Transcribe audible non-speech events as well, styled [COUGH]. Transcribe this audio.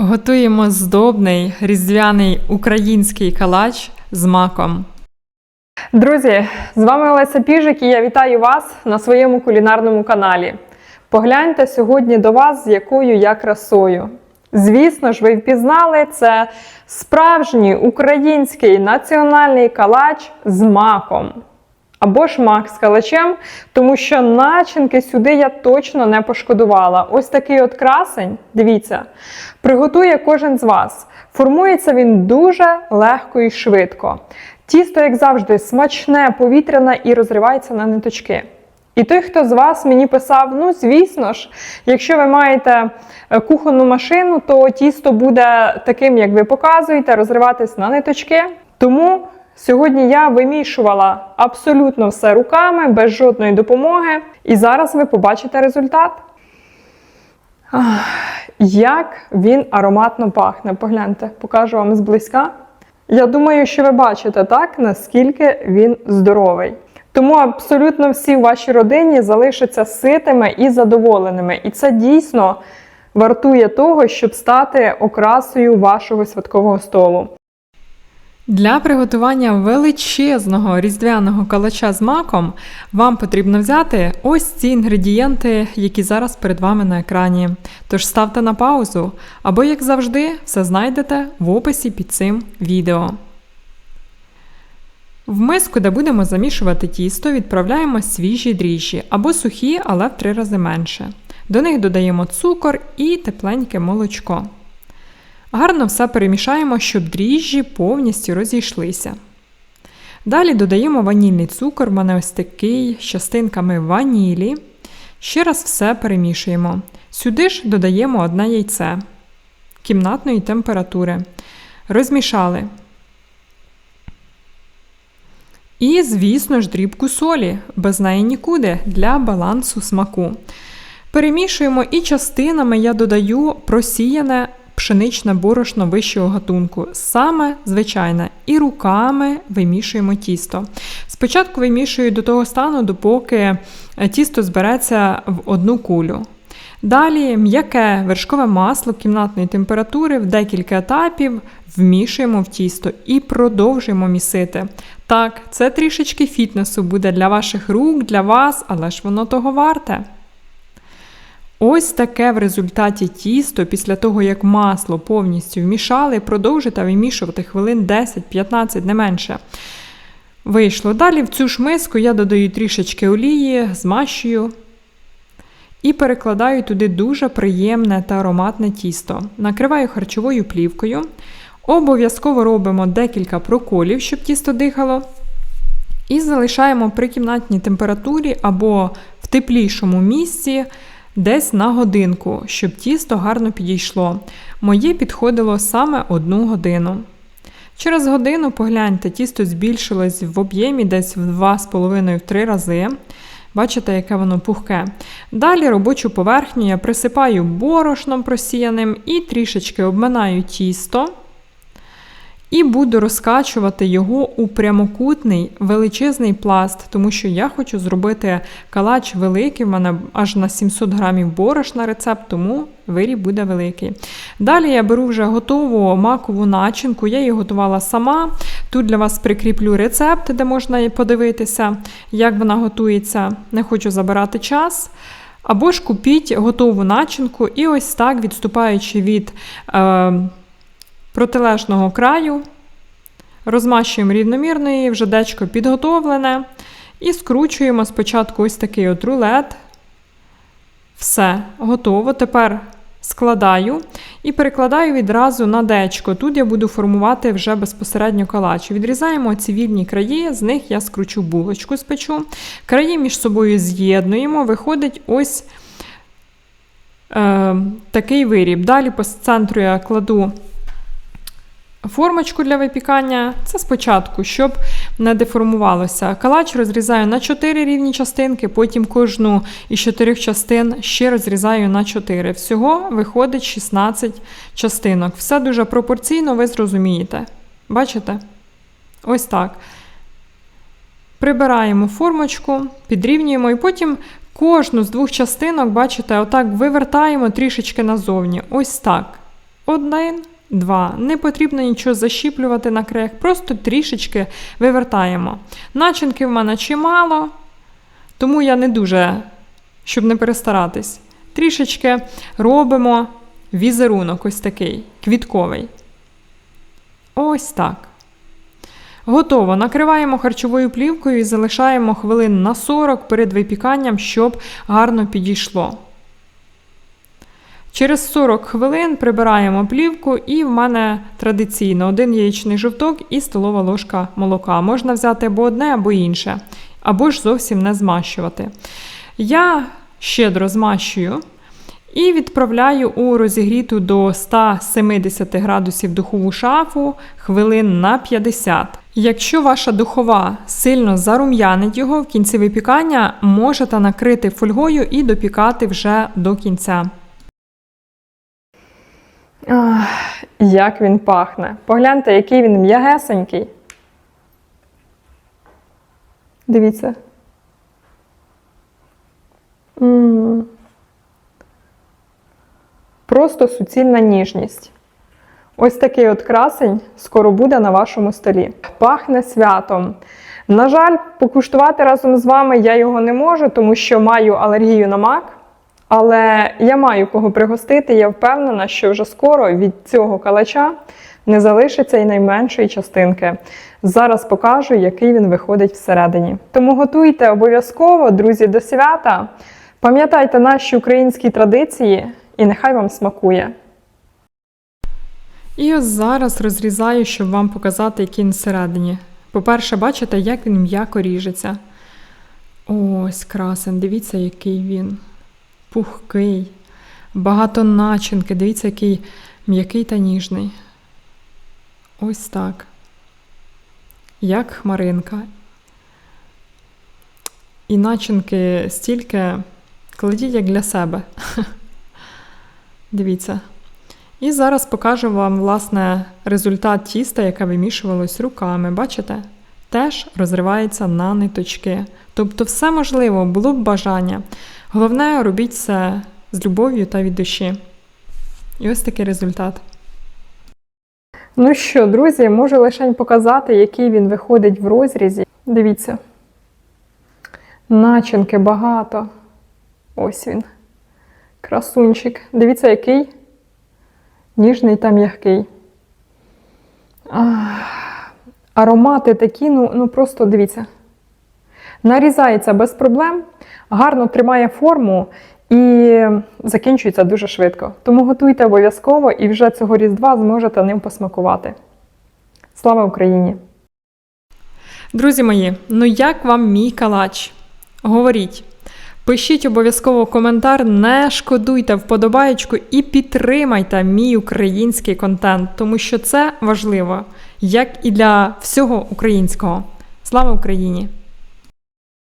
Готуємо здобний різдвяний український калач з маком. Друзі, з вами Олеся Піжик і я вітаю вас на своєму кулінарному каналі. Погляньте сьогодні до вас, з якою я красою. Звісно ж, ви впізнали це справжній український національний калач з маком. Або ж мак з калачем, тому що начинки сюди я точно не пошкодувала. Ось такий от красень, дивіться, приготує кожен з вас. Формується він дуже легко і швидко. Тісто, як завжди, смачне, повітряне і розривається на ниточки. І той, хто з вас мені писав, ну звісно ж, якщо ви маєте е, кухонну машину, то тісто буде таким, як ви показуєте, розриватись на ниточки. Тому сьогодні я вимішувала абсолютно все руками, без жодної допомоги. І зараз ви побачите результат. Як він ароматно пахне. Погляньте, покажу вам зблизька. Я думаю, що ви бачите так, наскільки він здоровий. Тому абсолютно всі в вашій родині залишаться ситими і задоволеними. І це дійсно вартує того, щоб стати окрасою вашого святкового столу. Для приготування величезного різдвяного калача з маком вам потрібно взяти ось ці інгредієнти, які зараз перед вами на екрані. Тож ставте на паузу, або, як завжди, все знайдете в описі під цим відео. В миску, де будемо замішувати тісто, відправляємо свіжі дріжджі або сухі, але в три рази менше. До них додаємо цукор і тепленьке молочко. Гарно все перемішаємо, щоб дріжджі повністю розійшлися. Далі додаємо ванільний цукор, в мене ось такий з частинками ванілі. Ще раз все перемішуємо. Сюди ж додаємо одне яйце кімнатної температури. Розмішали. І, звісно ж, дрібку солі, без неї нікуди для балансу смаку. Перемішуємо і частинами я додаю просіяне пшеничне борошно вищого гатунку, саме звичайне, і руками вимішуємо тісто. Спочатку вимішую до того стану, допоки тісто збереться в одну кулю. Далі м'яке вершкове масло кімнатної температури в декілька етапів вмішуємо в тісто і продовжуємо місити. Так, це трішечки фітнесу буде для ваших рук, для вас, але ж воно того варте. Ось таке в результаті тісто, після того, як масло повністю вмішали, продовжите вимішувати хвилин 10-15 не менше. Вийшло. Далі в цю ж миску я додаю трішечки олії, змащую і перекладаю туди дуже приємне та ароматне тісто. Накриваю харчовою плівкою. Обов'язково робимо декілька проколів, щоб тісто дихало. І залишаємо при кімнатній температурі або в теплішому місці десь на годинку, щоб тісто гарно підійшло. Моє підходило саме одну годину. Через годину погляньте, тісто збільшилось в об'ємі десь в 2,5-3 рази. Бачите, яке воно пухке. Далі робочу поверхню я присипаю борошном просіяним і трішечки обминаю тісто. І буду розкачувати його у прямокутний величезний пласт, тому що я хочу зробити калач великий, в мене аж на 700 грамів борошна рецепт, тому виріб буде великий. Далі я беру вже готову макову начинку, я її готувала сама. Тут для вас прикріплю рецепт, де можна подивитися, як вона готується. Не хочу забирати час. Або ж купіть готову начинку, і ось так, відступаючи від. Е, протилежного краю, розмащуємо рівномірно її, вже дечко підготовлене. І скручуємо спочатку ось такий от рулет. Все, готово. Тепер складаю і перекладаю відразу на дечко. Тут я буду формувати вже безпосередньо калач. Відрізаємо ці вільні краї, з них я скручу булочку спечу. Краї між собою з'єднуємо, виходить ось е, такий виріб. Далі по центру я кладу формочку для випікання. Це спочатку, щоб не деформувалося. Калач розрізаю на 4 рівні частинки, потім кожну із 4 частин ще розрізаю на 4. Всього виходить 16 частинок. Все дуже пропорційно, ви зрозумієте. Бачите? Ось так. Прибираємо формочку, підрівнюємо і потім. Кожну з двох частинок, бачите, отак вивертаємо трішечки назовні. Ось так Один, два. Не потрібно нічого защіплювати на краях, просто трішечки вивертаємо. Начинки в мене чимало, тому я не дуже, щоб не перестаратись. Трішечки робимо візерунок ось такий, квітковий. Ось так. Готово. Накриваємо харчовою плівкою і залишаємо хвилин на 40 перед випіканням, щоб гарно підійшло. Через 40 хвилин прибираємо плівку, і в мене традиційно один яєчний жовток і столова ложка молока. Можна взяти або одне, або інше, або ж зовсім не змащувати. Я щедро змащую і відправляю у розігріту до 170 градусів духову шафу хвилин на 50. Якщо ваша духова сильно зарум'янить його в кінці випікання, можете накрити фольгою і допікати вже до кінця. Ах, як він пахне. Погляньте, який він м'ягесенький. Дивіться. м Просто суцільна ніжність. Ось такий от красень скоро буде на вашому столі. Пахне святом. На жаль, покуштувати разом з вами я його не можу, тому що маю алергію на мак. Але я маю кого пригостити, я впевнена, що вже скоро від цього калача не залишиться і найменшої частинки. Зараз покажу, який він виходить всередині. Тому готуйте обов'язково, друзі, до свята. Пам'ятайте наші українські традиції, і нехай вам смакує. І ось зараз розрізаю, щоб вам показати, який він всередині. По-перше, бачите, як він м'яко ріжеться. Ось красен, дивіться, який він пухкий, багато начинки. Дивіться, який м'який та ніжний. Ось так. Як хмаринка. І начинки стільки кладіть як для себе. [LAUGHS] Дивіться. І зараз покажу вам, власне, результат тіста, яке вимішувалось руками. Бачите? Теж розривається на ниточки. Тобто, все можливо, було б бажання. Головне, робіть це з любов'ю та від душі. І ось такий результат. Ну що, друзі, можу лише показати, який він виходить в розрізі. Дивіться. Начинки багато. Ось він. Красунчик. Дивіться, який ніжний та м'який. Аромати такі, ну, ну просто дивіться. Нарізається без проблем, гарно тримає форму і закінчується дуже швидко. Тому готуйте обов'язково і вже цього різдва зможете ним посмакувати. Слава Україні! Друзі мої, ну як вам мій калач? Говоріть. Пишіть обов'язково коментар, не шкодуйте вподобаєчку і підтримайте мій український контент, тому що це важливо, як і для всього українського. Слава Україні!